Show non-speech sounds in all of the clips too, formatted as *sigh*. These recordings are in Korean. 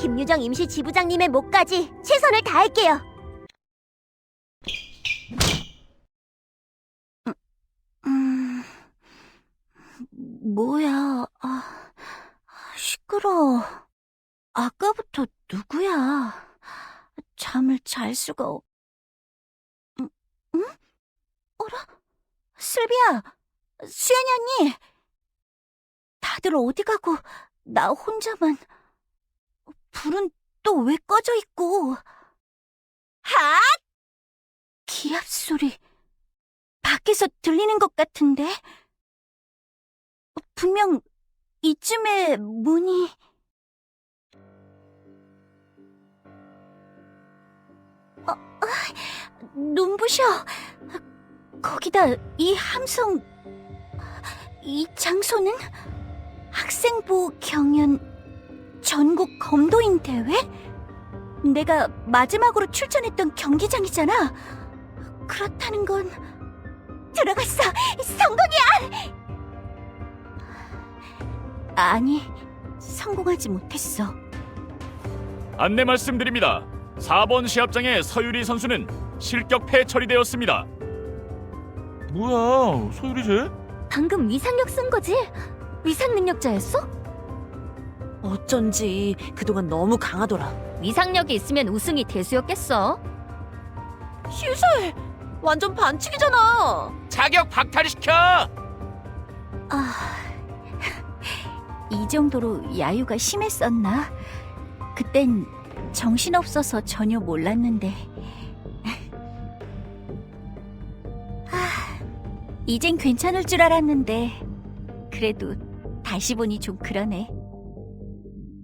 김유정 임시 지부장님의 목까지 최선을 다할게요. 음, 뭐야? 아, 시끄러. 아까부터 누구야? 잠을 잘 수가 없. 응? 응? 어라? 슬비야, 수연이 언니. 다들 어디 가고 나 혼자만. 불은 또 왜 꺼져 있고? 하! 기합 소리. 밖에서 들리는 것 같은데? 분명 이쯤에 문이... 어, 아, 눈부셔. 거기다 이 함성... 이 장소는 학생부 경연 전국 검도인 대회? 내가 마지막으로 출전했던 경기장이잖아. 그렇다는 건 들어갔어. 성공이야. 아니, 성공하지 못했어. 안내 말씀드립니다. 4번 시합장의 서유리 선수는 실격패 처리되었습니다. 뭐야, 소율이 쟤? 방금 위상력 쓴 거지? 위상 능력자였어? 어쩐지 그동안 너무 강하더라. 위상력이 있으면 우승이 대수였겠어. 시술! 완전 반칙이잖아. 자격 박탈시켜! 아, *laughs* 이 정도로 야유가 심했었나? 그땐 정신없어서 전혀 몰랐는데. *laughs* 아, 이젠 괜찮을 줄 알았는데. 그래도 다시 보니 좀 그러네.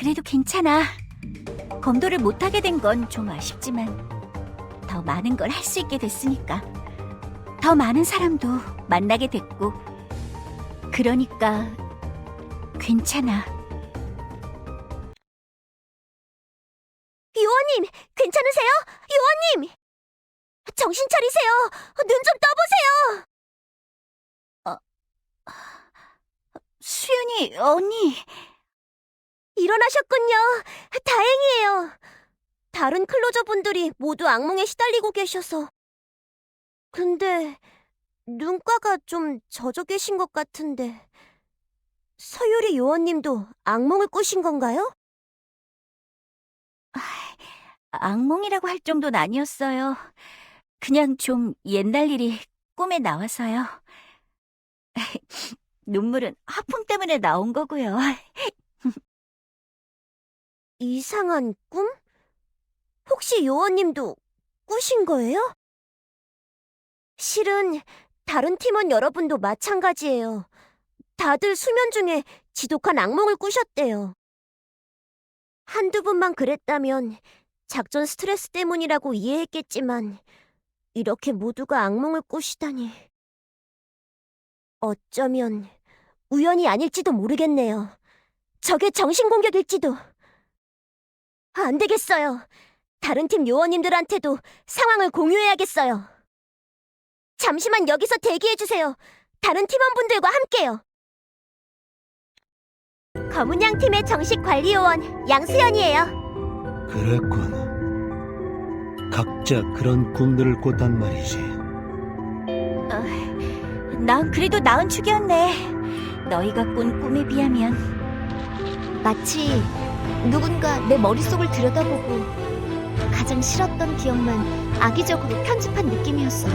그래도 괜찮아. 검도를 못하게 된 건 좀 아쉽지만, 더 많은 걸 할 수 있게 됐으니까. 더 많은 사람도 만나게 됐고, 그러니까 괜찮아. 요원님, 괜찮으세요? 요원님! 정신 차리세요! 눈 좀 떠보세요! 어, 수윤이, 언니. 일어나셨군요. 다행이에요. 다른 클로저 분들이 모두 악몽에 시달리고 계셔서. 근데, 눈가가 좀 젖어 계신 것 같은데. 서유리 요원님도 악몽을 꾸신 건가요? 악몽이라고 할 정도는 아니었어요. 그냥 좀 옛날 일이 꿈에 나와서요. *laughs* 눈물은 하품 때문에 나온 거고요. 이상한 꿈? 혹시 요원님도 꾸신 거예요? 실은 다른 팀원 여러분도 마찬가지예요. 다들 수면 중에 지독한 악몽을 꾸셨대요. 한두 분만 그랬다면 작전 스트레스 때문이라고 이해했겠지만 이렇게 모두가 악몽을 꾸시다니. 어쩌면 우연이 아닐지도 모르겠네요. 적의 정신공격일지도. 안 되겠어요. 다른 팀 요원님들한테도 상황을 공유해야겠어요. 잠시만 여기서 대기해주세요. 다른 팀원분들과 함께요. 검은양 팀의 정식 관리 요원 양수연이에요. 그랬군. 각자 그런 꿈들을 꿨단 말이지. 난 그래도 나은 축이었네. 너희가 꾼 꿈에 비하면 마치 누군가 내 머릿속을 들여다보고 가장 싫었던 기억만 악의적으로 편집한 느낌이었어요.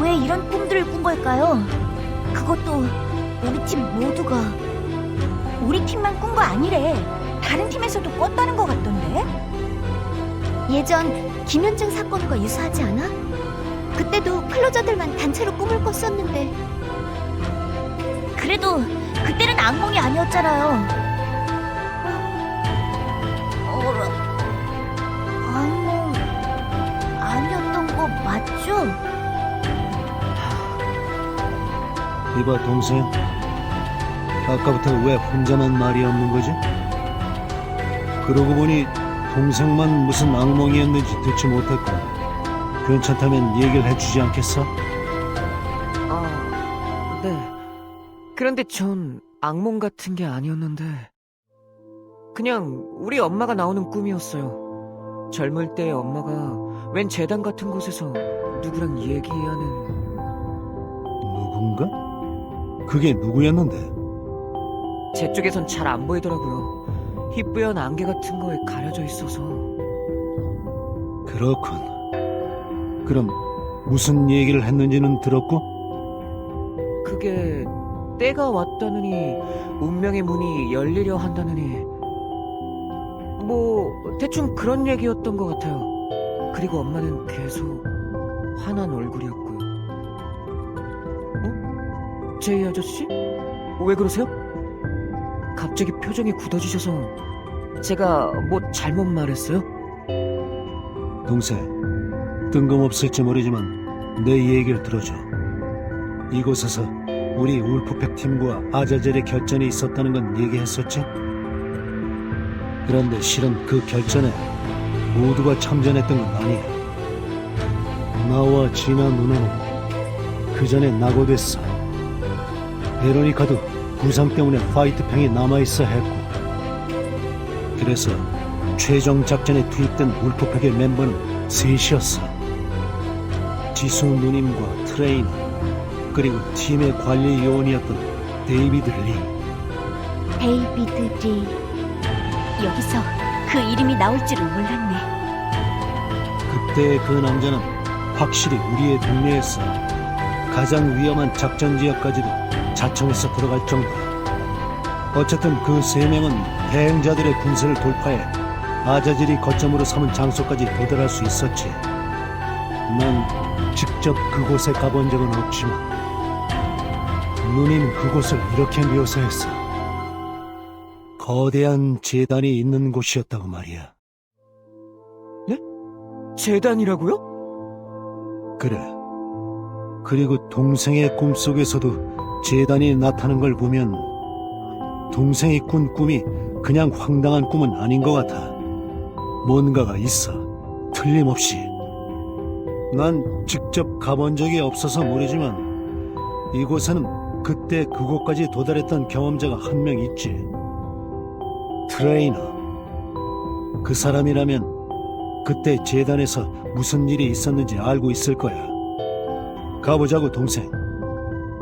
왜 이런 꿈들을 꾼 걸까요? 그것도 우리 팀 모두가 우리 팀만 꾼 거 아니래. 다른 팀에서도 꿨다는 것 같던데. 예전 김현증 사건과 유사하지 않아? 그때도 클로저들만 단체로 꿈을 꿨었는데 그래도 그때는 악몽이 아니었잖아요 이봐 동생. 아까부터 왜 혼자만 말이 없는 거지? 그러고 보니 동생만 무슨 악몽이었는지 듣지 못했군. 괜찮다면 얘기를 해주지 않겠어? 아, 네. 그런데 전 악몽 같은 게 아니었는데. 그냥 우리 엄마가 나오는 꿈이었어요. 젊을 때 엄마가 웬 재단 같은 곳에서 누구랑 얘기하는 누군가? 그게 누구였는데? 제 쪽에선 잘 안 보이더라고요. 희뿌연 안개 같은 거에 가려져 있어서 그렇군. 그럼 무슨 얘기를 했는지는 들었고? 그게 때가 왔다느니 운명의 문이 열리려 한다느니 뭐 대충 그런 얘기였던 것 같아요. 그리고 엄마는 계속 화난 얼굴이었고요. 어? 제이 아저씨? 왜 그러세요? 갑자기 표정이 굳어지셔서 제가 뭐 잘못 말했어요? 동생, 뜬금없을지 모르지만 내 얘기를 들어줘. 이곳에서 우리 울프팩 팀과 아자젤의 결전이 있었다는 건 얘기했었지? 그런데 실은 그 결전에 모두가 참전했던 건 아니야. 나와 진아 누나는 그 전에 낙오됐어. 베로니카도 부상 때문에 화이트팽이 남아있어 했고. 그래서 최종 작전에 투입된 울프팩의 멤버는 셋이었어. 지수 누님과 트레이너, 그리고 팀의 관리 요원이었던 데이비드 리. 데이비드 리. 여기서 그 이름이 나올 줄은 몰랐네. 그때 그 남자는 확실히 우리의 동료였어. 가장 위험한 작전 지역까지도 자청해서 들어갈 정도야. 어쨌든 그 세 명은 대행자들의 군세를 돌파해 아자질이 거점으로 삼은 장소까지 도달할 수 있었지. 난 직접 그곳에 가본 적은 없지만 누님 그곳을 이렇게 묘사했어. 거대한 재단이 있는 곳이었다고 말이야. 재단이라고요? 그래. 그리고 동생의 꿈속에서도 재단이 나타난 걸 보면 동생이 꾼 꿈이 그냥 황당한 꿈은 아닌 것 같아. 뭔가가 있어. 틀림없이. 난 직접 가본 적이 없어서 모르지만 이곳에는 그때 그곳까지 도달했던 경험자가 한 명 있지. 트레이너. 그 사람이라면 그때 재단에서 무슨 일이 있었는지 알고 있을 거야. 가보자고, 동생.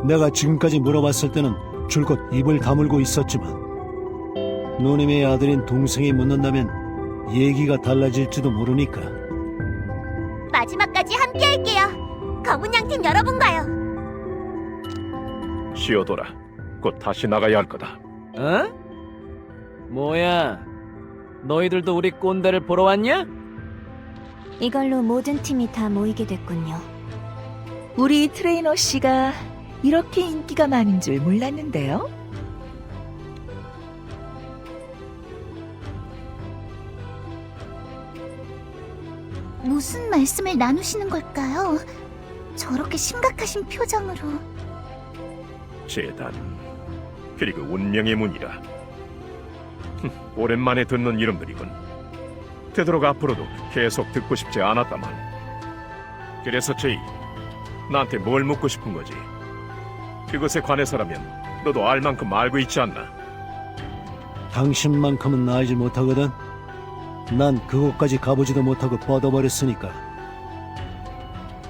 내가 지금까지 물어봤을 때는 줄곧 입을 다물고 있었지만, 누님의 아들인 동생이 묻는다면 얘기가 달라질지도 모르니까. 마지막까지 함께 할게요. 검은 양팀 여러분과요. 시오도라, 곧 다시 나가야 할 거다. 어? 뭐야? 너희들도 우리 꼰대를 보러 왔냐? 이걸로 모든 팀이 다 모이게 됐군요. 우리 트레이너 씨가 이렇게 인기가 많은 줄 몰랐는데요. 무슨 말씀을 나누시는 걸까요? 저렇게 심각하신 표정으로. 재단 그리고 운명의 문이라 흠, 오랜만에 듣는 이름들이군 되도록 앞으로도 계속 듣고 싶지 않았다만 그래서 제이 나한테 뭘 묻고 싶은 거지 그것에 관해서라면 너도 알 만큼 알고 있지 않나 당신만큼은 알지 못하거든. 난 그곳까지 가보지도 못하고 뻗어버렸으니까.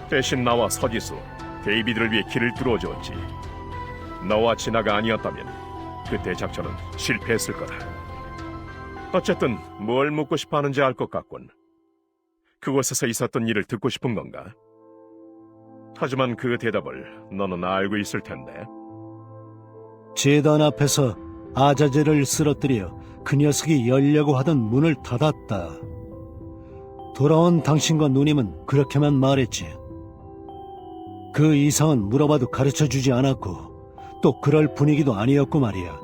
대신 나와 서지수 데이비드를 위해 길을 뚫어주었지 너와 진아가 아니었다면 그때 작전은 실패했을 거다 어쨌든 뭘 묻고 싶어 하는지 알 것 같군 그곳에서 있었던 일을 듣고 싶은 건가? 하지만 그 대답을 너는 알고 있을 텐데 재단 앞에서 아자젤을 쓰러뜨려 그 녀석이 열려고 하던 문을 닫았다. 돌아온 당신과 누님은 그렇게만 말했지. 그 이상은 물어봐도 가르쳐 주지 않았고 또 그럴 분위기도 아니었고 말이야.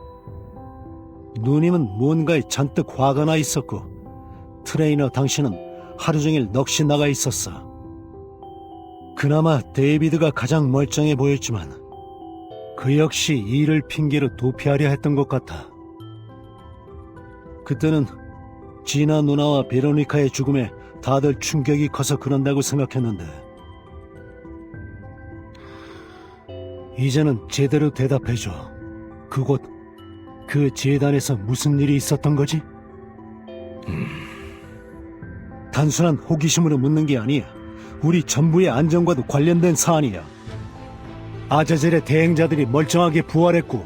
누님은 뭔가에 잔뜩 화가 나 있었고 트레이너 당신은 하루 종일 넋이 나가 있었어. 그나마 데이비드가 가장 멀쩡해 보였지만 그 역시 일을 핑계로 도피하려 했던 것 같아. 그때는 지나 누나와 베로니카의 죽음에 다들 충격이 커서 그런다고 생각했는데 이제는 제대로 대답해줘. 그곳 그 재단에서 무슨 일이 있었던 거지? 단순한 호기심으로 묻는 게 아니야. 우리 전부의 안전과도 관련된 사안이야. 아자젤의 대행자들이 멀쩡하게 부활했고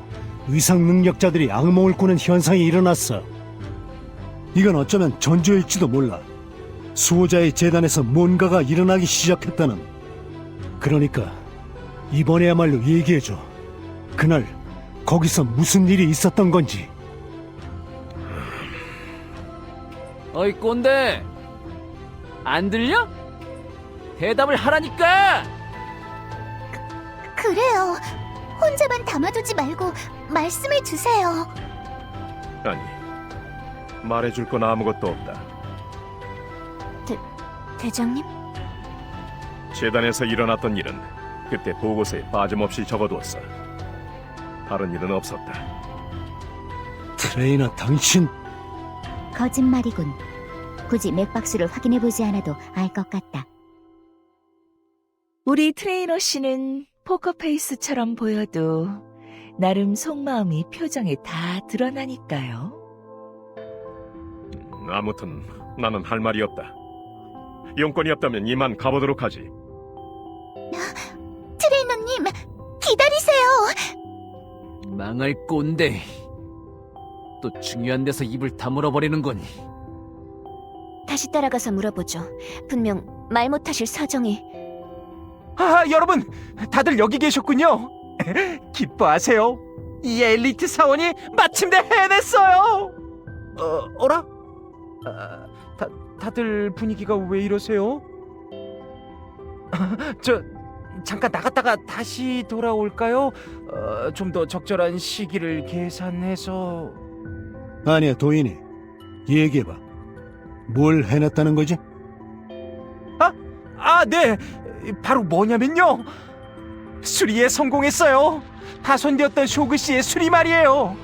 위상 능력자들이 악몽을 꾸는 현상이 일어났어. 이건 어쩌면 전조일지도 몰라. 수호자의 재단에서 뭔가가 일어나기 시작했다는. 그러니까 이번에야말로 얘기해줘. 그날 거기서 무슨 일이 있었던 건지. 어이 꼰대 안 들려? 대답을 하라니까 그래요. 혼자만 담아두지 말고 말씀해 주세요. 아니, 말해줄 건 아무것도 없다. 대장님? 재단에서 일어났던 일은 그때 보고서에 빠짐없이 적어두었어. 다른 일은 없었다. 트레이너 당신 거짓말이군. 굳이 맥박수를 확인해 보지 않아도 알 것 같다. 우리 트레이너 씨는 포커페이스처럼 보여도 나름 속마음이 표정에 다 드러나니까요. 아무튼 나는 할 말이 없다. 용건이 없다면 이만 가보도록 하지. *laughs* 트레이너님, 기다리세요. 망할 꼰대 또 중요한 데서 입을 다물어 버리는군 다시 따라가서 물어보죠. 분명 말 못하실 사정이. 아, 여러분, 다들 여기 계셨군요. *laughs* 기뻐하세요. 이 엘리트 사원이 마침내 해냈어요. 어, 어라? 아, 다, 다들 분위기가 왜 이러세요? *laughs* 저 잠깐 나갔다가 다시 돌아올까요? 어, 좀 더 적절한 시기를 계산해서 아니야 도인이 얘기해봐. 뭘 해냈다는 거지? 아, 네. 바로 뭐냐면요. 수리에 성공했어요. 파손되었던 쇼그 씨의 수리 말이에요.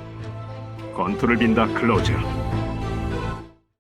건투를 빈다 클로저.